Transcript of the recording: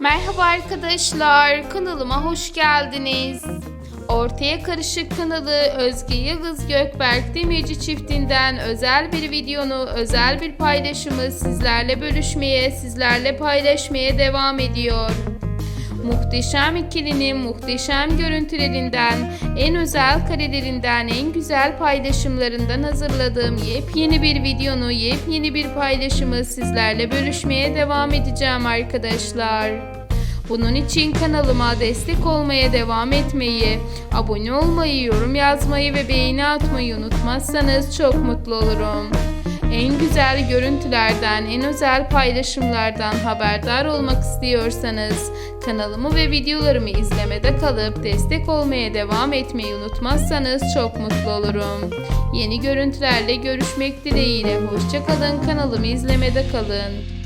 Merhaba arkadaşlar, kanalıma hoş geldiniz. Ortaya Karışık kanalı Özge Yıldız Gökberk Demirci çiftinden özel bir videonu, özel bir paylaşımı sizlerle bölüşmeye, sizlerle paylaşmaya devam ediyor. Muhteşem ikilinin muhteşem görüntülerinden, en özel karelerinden, en güzel paylaşımlarından hazırladığım yepyeni bir videonu, yepyeni bir paylaşımı sizlerle bölüşmeye devam edeceğim arkadaşlar. Bunun için kanalıma destek olmaya devam etmeyi, abone olmayı, yorum yazmayı ve beğeni atmayı unutmazsanız çok mutlu olurum. En güzel görüntülerden, en özel paylaşımlardan haberdar olmak istiyorsanız kanalımı ve videolarımı izlemede kalıp destek olmaya devam etmeyi unutmazsanız çok mutlu olurum. Yeni görüntülerle görüşmek dileğiyle hoşçakalın kanalımı izlemede kalın.